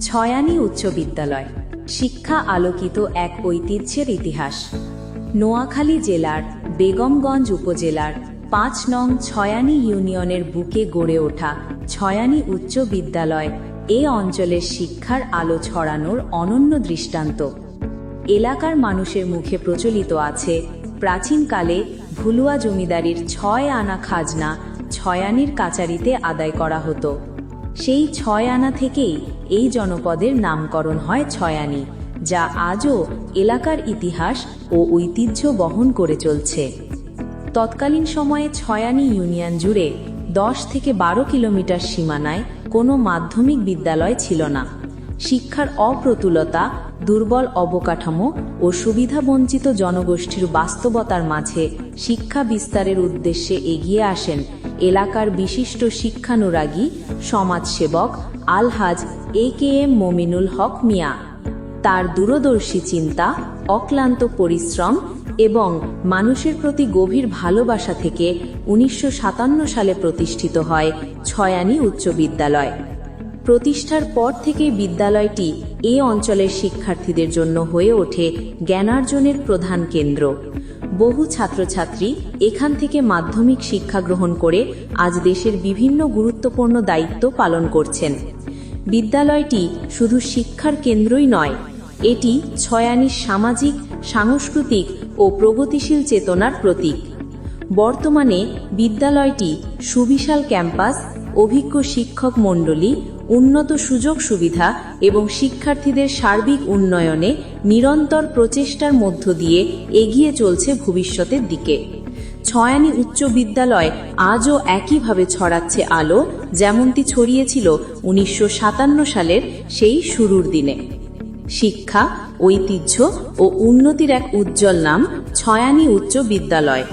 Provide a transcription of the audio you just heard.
ছয়ানি উচ্চ বিদ্যালয়, শিক্ষা আলোকিত এক ঐতিহ্যের ইতিহাস। নোয়াখালী জেলার বেগমগঞ্জ উপজেলার পাঁচ নং ছয়ানি ইউনিয়নের বুকে গড়ে ওঠা ছয়ানি উচ্চ বিদ্যালয় এ অঞ্চলের শিক্ষার আলো ছড়ানোর অনন্য দৃষ্টান্ত। এলাকার মানুষের মুখে প্রচলিত আছে প্রাচীনকালে ভুলুয়া জমিদারির ছয় আনা খাজনা ছয়ানির কাচারিতে আদায় করা হতো। সেই ছয় আনা থেকেই এই জনপদের নামকরণ হয় ছয়ানি, যা আজও এলাকার ইতিহাস ও ঐতিহ্য বহন করে চলছে। তৎকালীন সময়ে ছয়ানি ইউনিয়ন জুড়ে দশ থেকে বারো কিলোমিটার সীমানায় কোনো মাধ্যমিক বিদ্যালয় ছিল না। শিক্ষার অপ্রতুলতা, দুর্বল অবকাঠামো ও সুবিধাবঞ্চিত জনগোষ্ঠীর বাস্তবতার মাঝে শিক্ষা বিস্তারের উদ্দেশ্যে এগিয়ে আসেন এলাকার বিশিষ্ট শিক্ষানুরাগী, সমাজসেবক আলহাজ এ কে এম মমিনুল হক মিয়া। তার দূরদর্শী চিন্তা, অক্লান্ত পরিশ্রম এবং মানুষের প্রতি গভীর ভালোবাসা থেকে উনিশশো সাতান্ন সালে প্রতিষ্ঠিত হয় ছয়ানি উচ্চ বিদ্যালয়। প্রতিষ্ঠার পর থেকে বিদ্যালয়টি এ অঞ্চলের শিক্ষার্থীদের জন্য হয়ে ওঠে জ্ঞানার্জনের প্রধান কেন্দ্র। বহু ছাত্রছাত্রী এখান থেকে মাধ্যমিক শিক্ষা গ্রহণ করে আজ দেশের বিভিন্ন গুরুত্বপূর্ণ দায়িত্ব পালন করছেন। বিদ্যালয়টি শুধু শিক্ষার কেন্দ্রই নয়, এটি ছয়ানির সামাজিক, সাংস্কৃতিক ও প্রগতিশীল চেতনার প্রতীক। বর্তমানে বিদ্যালয়টি সুবিশাল ক্যাম্পাস, অভিজ্ঞ শিক্ষক মণ্ডলী উন্নত সুযোগ সুবিধা এবং শিক্ষার্থীদের সার্বিক উন্নয়নে নিরন্তর প্রচেষ্টার মধ্য দিয়ে এগিয়ে চলছে ভবিষ্যতের দিকে। ছয়ানি উচ্চ বিদ্যালয় আজও একইভাবে ছড়াচ্ছে আলো, যেমনটি ছড়িয়েছিল উনিশশো সাতান্ন সালের সেই শুরুর দিনে। শিক্ষা, ঐতিহ্য ও উন্নতির এক উজ্জ্বল নাম ছয়ানি উচ্চ বিদ্যালয়।